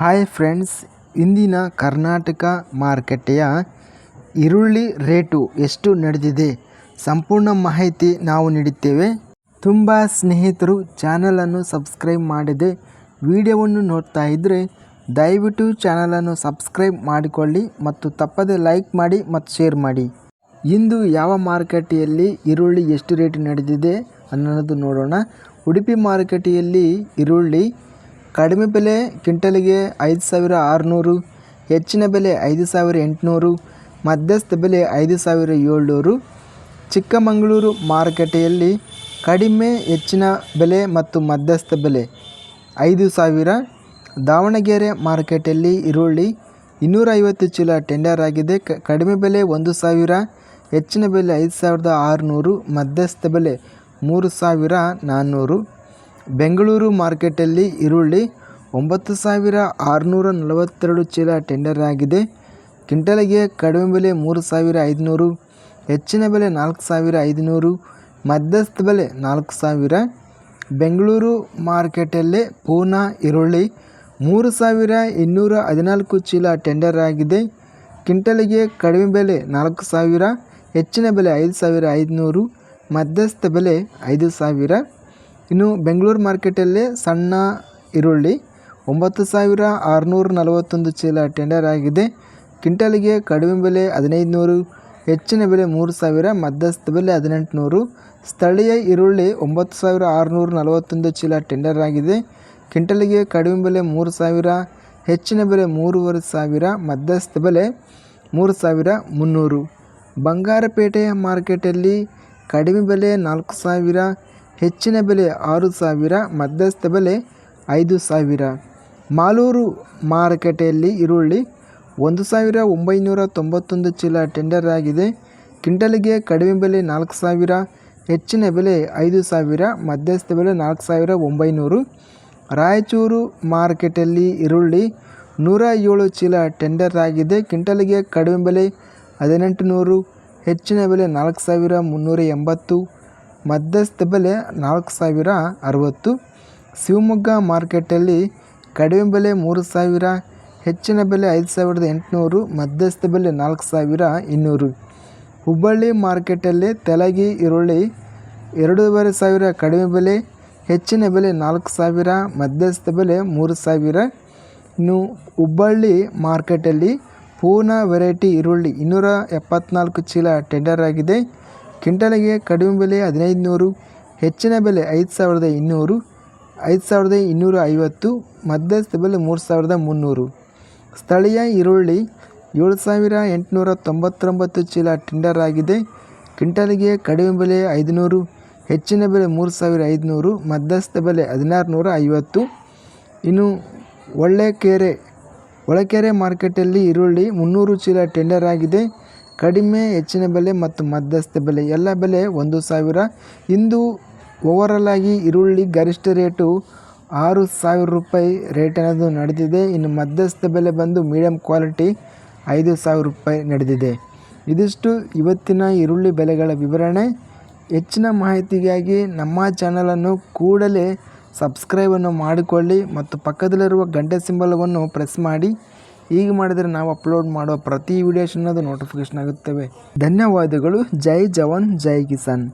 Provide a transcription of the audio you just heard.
Hi friends ಇಂದಿನ ಕರ್ನಾಟಕ ಮಾರುಕಟ್ಟೆಯ ಈರುಳ್ಳಿ ರೇಟು ಎಷ್ಟು ನಡೆದಿದೆ? ಸಂಪೂರ್ಣ ಮಾಹಿತಿ ನಾವು ನೀಡುತ್ತೇವೆ. ತುಂಬ ಸ್ನೇಹಿತರು ಚಾನಲನ್ನು ಸಬ್ಸ್ಕ್ರೈಬ್ ಮಾಡಿದೆ ವಿಡಿಯೋವನ್ನು ನೋಡ್ತಾ ಇದ್ದರೆ ದಯವಿಟ್ಟು ಚಾನಲನ್ನು ಸಬ್ಸ್ಕ್ರೈಬ್ ಮಾಡಿಕೊಳ್ಳಿ ಮತ್ತು ತಪ್ಪದೆ ಲೈಕ್ ಮಾಡಿ ಮತ್ತು ಶೇರ್ ಮಾಡಿ. ಇಂದು ಯಾವ ಮಾರುಕಟ್ಟೆಯಲ್ಲಿ ಈರುಳ್ಳಿ ಎಷ್ಟು ರೇಟ್ ನಡೆದಿದೆ ಅನ್ನೋದು ನೋಡೋಣ. ಉಡುಪಿ ಮಾರುಕಟ್ಟೆಯಲ್ಲಿ ಈರುಳ್ಳಿ ಕಡಿಮೆ ಬೆಲೆ ಕ್ವಿಂಟಲಿಗೆ ಐದು ಸಾವಿರ ಆರುನೂರು, ಹೆಚ್ಚಿನ ಬೆಲೆ ಐದು ಸಾವಿರ ಎಂಟುನೂರು, ಮಧ್ಯಸ್ಥ ಬೆಲೆ ಐದು ಸಾವಿರ ಏಳ್ನೂರು. ಚಿಕ್ಕಮಗಳೂರು ಮಾರುಕಟ್ಟೆಯಲ್ಲಿ ಕಡಿಮೆ, ಹೆಚ್ಚಿನ ಬೆಲೆ ಮತ್ತು ಮಧ್ಯಸ್ಥ ಬೆಲೆ ಐದು ಸಾವಿರ. ದಾವಣಗೆರೆ ಮಾರುಕಟ್ಟೆಯಲ್ಲಿ ಈರುಳ್ಳಿ ಇನ್ನೂರೈವತ್ತು ಚೀಲ ಟೆಂಡರ್ ಆಗಿದೆ. ಕ, ಕಡಿಮೆ ಬೆಲೆ ಒಂದು ಸಾವಿರ, ಹೆಚ್ಚಿನ ಬೆಲೆ ಐದು ಸಾವಿರದ ಆರುನೂರು, ಮಧ್ಯಸ್ಥ ಬೆಲೆ ಮೂರು ಸಾವಿರ ನಾನ್ನೂರು. ಬೆಂಗಳೂರು ಮಾರ್ಕೆಟಲ್ಲಿ ಈರುಳ್ಳಿ ಒಂಬತ್ತು ಸಾವಿರ ಆರುನೂರ ನಲವತ್ತೆರಡು ಚೀಲ ಟೆಂಡರ್ ಆಗಿದೆ. ಕ್ವಿಂಟಲಿಗೆ ಕಡಿಮೆ ಬೆಲೆ ಮೂರು ಸಾವಿರ ಐದುನೂರು, ಹೆಚ್ಚಿನ ಬೆಲೆ ನಾಲ್ಕು ಸಾವಿರ ಐದುನೂರು, ಮಧ್ಯಸ್ಥ ಬೆಲೆ ನಾಲ್ಕು ಸಾವಿರ. ಬೆಂಗಳೂರು ಮಾರ್ಕೆಟಲ್ಲೇ ಪೂನಾ ಈರುಳ್ಳಿ ಮೂರು ಸಾವಿರ ಇನ್ನೂರ ಹದಿನಾಲ್ಕು ಚೀಲ ಟೆಂಡರ್ ಆಗಿದೆ. ಕ್ವಿಂಟಲಿಗೆ ಕಡಿಮೆ ಬೆಲೆ ನಾಲ್ಕು ಸಾವಿರ, ಹೆಚ್ಚಿನ ಬೆಲೆ ಐದು ಸಾವಿರ ಐದುನೂರು, ಮಧ್ಯಸ್ಥ ಬೆಲೆ ಐದು ಸಾವಿರ. ಇನ್ನು ಬೆಂಗಳೂರು ಮಾರ್ಕೆಟಲ್ಲಿ ಸಣ್ಣ ಈರುಳ್ಳಿ ಒಂಬತ್ತು ಸಾವಿರ ಆರುನೂರ ನಲವತ್ತೊಂದು ಚೀಲ ಟೆಂಡರ್ ಆಗಿದೆ. ಕ್ವಿಂಟಲಿಗೆ ಕಡಿಮೆ ಬೆಲೆ ಹದಿನೈದು ನೂರು ಹೆಚ್ಚಿನ ಬೆಲೆ ಮೂರು ಸಾವಿರ, ಮಧ್ಯಸ್ಥ ಬೆಲೆ ಹದಿನೆಂಟು ನೂರು ಸ್ಥಳೀಯ ಈರುಳ್ಳಿ ಒಂಬತ್ತು ಸಾವಿರ ಆರುನೂರ ನಲವತ್ತೊಂದು ಚೀಲ ಟೆಂಡರ್ ಆಗಿದೆ. ಕ್ವಿಂಟಲಿಗೆ ಕಡಿಮೆ ಬೆಲೆ ಮೂರು ಸಾವಿರ, ಹೆಚ್ಚಿನ ಬೆಲೆ ಮೂರುವರೆ ಸಾವಿರ, ಮಧ್ಯಸ್ಥ ಬೆಲೆ ಮೂರು ಸಾವಿರ ಮುನ್ನೂರು. ಬಂಗಾರಪೇಟೆಯ ಮಾರ್ಕೆಟಲ್ಲಿ ಕಡಿಮೆ ಬೆಲೆ ನಾಲ್ಕು ಸಾವಿರ ಹೆಚ್ಚಿನ ಬೆಲೆ ಆರು ಸಾವಿರ, ಮಧ್ಯಸ್ಥ ಬೆಲೆ ಐದು ಸಾವಿರ. ಮಾಲೂರು ಮಾರುಕಟ್ಟೆಯಲ್ಲಿ ಈರುಳ್ಳಿ ಒಂದು ಸಾವಿರ ಒಂಬೈನೂರ ತೊಂಬತ್ತೊಂದು ಚೀಲ ಟೆಂಡರ್ ಆಗಿದೆ. ಕ್ವಿಂಟಲಿಗೆ ಕಡಿಮೆ ಬೆಲೆ ನಾಲ್ಕು ಸಾವಿರ, ಹೆಚ್ಚಿನ ಬೆಲೆ ಐದು ಸಾವಿರ, ಮಧ್ಯಸ್ಥ ಬೆಲೆ ನಾಲ್ಕು ಸಾವಿರ ಒಂಬೈನೂರು. ರಾಯಚೂರು ಮಾರ್ಕೆಟಲ್ಲಿ ಈರುಳ್ಳಿ ನೂರ ಏಳು ಚೀಲ ಟೆಂಡರ್ ಆಗಿದೆ. ಕ್ವಿಂಟಲಿಗೆ ಕಡಿಮೆ ಬೆಲೆ ಹದಿನೆಂಟು ನೂರು ಹೆಚ್ಚಿನ ಬೆಲೆ ನಾಲ್ಕು ಸಾವಿರ ಮುನ್ನೂರ ಎಂಬತ್ತು. ಮಧ್ಯಸ್ಥ ಬೆಲೆ ನಾಲ್ಕು ಸಾವಿರ ಅರವತ್ತು. ಶಿವಮೊಗ್ಗ ಮಾರ್ಕೆಟಲ್ಲಿ ಕಡಿಮೆ ಬೆಲೆ ಮೂರು ಸಾವಿರ, ಹೆಚ್ಚಿನ ಬೆಲೆ ಐದು ಸಾವಿರದ ಎಂಟುನೂರು, ಮಧ್ಯಸ್ಥ ಬೆಲೆ ನಾಲ್ಕು ಸಾವಿರ ಇನ್ನೂರು. ಹುಬ್ಬಳ್ಳಿ ಮಾರ್ಕೆಟಲ್ಲಿ ತೆಲಗಿ ಈರುಳ್ಳಿ ಎರಡೂವರೆ ಸಾವಿರ ಕಡಿಮೆ ಬೆಲೆ, ಹೆಚ್ಚಿನ ಬೆಲೆ ನಾಲ್ಕು ಸಾವಿರ, ಮಧ್ಯಸ್ಥ ಬೆಲೆ ಮೂರು ಸಾವಿರ. ಇನ್ನು ಹುಬ್ಬಳ್ಳಿ ಮಾರ್ಕೆಟಲ್ಲಿ ಪೂನಾ ವೆರೈಟಿ ಈರುಳ್ಳಿ ಇನ್ನೂರ ಎಪ್ಪತ್ನಾಲ್ಕು ಚೀಲ ಟೆಂಡರ್ ಆಗಿದೆ. ಕ್ವಿಂಟಲಿಗೆ ಕಡಿಮೆ ಬೆಲೆ ಹದಿನೈದು ನೂರು ಹೆಚ್ಚಿನ ಬೆಲೆ ಐದು ಸಾವಿರದ ಇನ್ನೂರು, ಐದು ಸಾವಿರದ ಇನ್ನೂರ ಐವತ್ತು ಮಧ್ಯಸ್ಥ ಬೆಲೆ ಮೂರು ಸಾವಿರದ ಮುನ್ನೂರು. ಸ್ಥಳೀಯ ಈರುಳ್ಳಿ ಏಳು ಸಾವಿರ ಎಂಟುನೂರ ತೊಂಬತ್ತೊಂಬತ್ತು ಚೀಲ ಟೆಂಡರ್ ಆಗಿದೆ. ಕ್ವಿಂಟಲಿಗೆ ಕಡಿಮೆ ಬೆಲೆ ಐದುನೂರು, ಹೆಚ್ಚಿನ ಬೆಲೆ ಮೂರು ಸಾವಿರ ಐದುನೂರು, ಮಧ್ಯಸ್ಥ ಬೆಲೆ ಹದಿನಾರು ನೂರ ಐವತ್ತು ಇನ್ನು ಒಳ್ಳೆಕೆರೆ, ಒಳಕೆರೆ ಮಾರ್ಕೆಟಲ್ಲಿ ಈರುಳ್ಳಿ ಮುನ್ನೂರು ಚೀಲ ಟೆಂಡರ್ ಆಗಿದೆ. ಕಡಿಮೆ, ಹೆಚ್ಚಿನ ಬೆಲೆ ಮತ್ತು ಮಧ್ಯಸ್ಥ ಬೆಲೆ. ಎಲ್ಲ ಬೆಲೆ ಒಂದು ಸಾವಿರ. ಇಂದು ಓವರಲ್ ಆಗಿ ಈರುಳ್ಳಿ ಗರಿಷ್ಠ ರೇಟು ಆರು ಸಾವಿರ ರೂಪಾಯಿ ರೇಟ್ ಅನ್ನೋದು ನಡೆದಿದೆ. ಇನ್ನು ಮಧ್ಯಸ್ಥ ಬೆಲೆ ಬಂದು ಮೀಡಿಯಮ್ ಕ್ವಾಲಿಟಿ ಐದು ಸಾವಿರ ರೂಪಾಯಿ ನಡೆದಿದೆ. ಇದಿಷ್ಟು ಇವತ್ತಿನ ಈರುಳ್ಳಿ ಬೆಲೆಗಳ ವಿವರಣೆ. ಹೆಚ್ಚಿನ ಮಾಹಿತಿಗಾಗಿ ನಮ್ಮ ಚಾನಲನ್ನು ಕೂಡಲೇ ಸಬ್ಸ್ಕ್ರೈಬನ್ನು ಮಾಡಿಕೊಳ್ಳಿ ಮತ್ತು ಪಕ್ಕದಲ್ಲಿರುವ ಗಂಟೆ ಸಿಂಬಲವನ್ನು ಪ್ರೆಸ್ ಮಾಡಿ. ಹೀಗೆ ಮಾಡಿದರೆ ನಾವು ಅಪ್ಲೋಡ್ ಮಾಡುವ ಪ್ರತಿ ವಿಡಿಯೋಸ್ ಅನ್ನೋದು ನೋಟಿಫಿಕೇಶನ್ ಆಗುತ್ತವೆ. ಧನ್ಯವಾದಗಳು. ಜೈ ಜವಾನ್, ಜೈ ಕಿಸಾನ್.